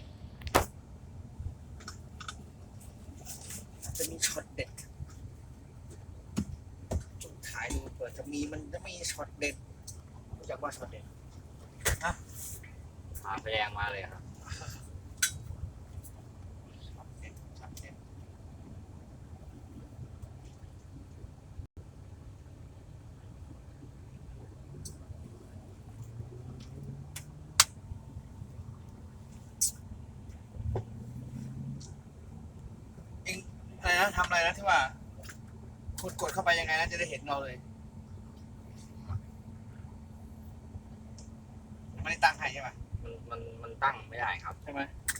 คจะมีช็อตเด็ดจุดท้ายดูเปิดจะมีมันจะมีช็อตเด็ดรู้จักว่าช็อตเด็ดนะหาแพงมาเลยครับ ทำอะไรนะที่ว่ากดกดเข้าไปยังไงนะจะได้เห็นเราเลยไม่ได้ตั้งให้ใช่ไหมมันมันมันตั้งไม่ได้ครับ ใช่ไหมแหม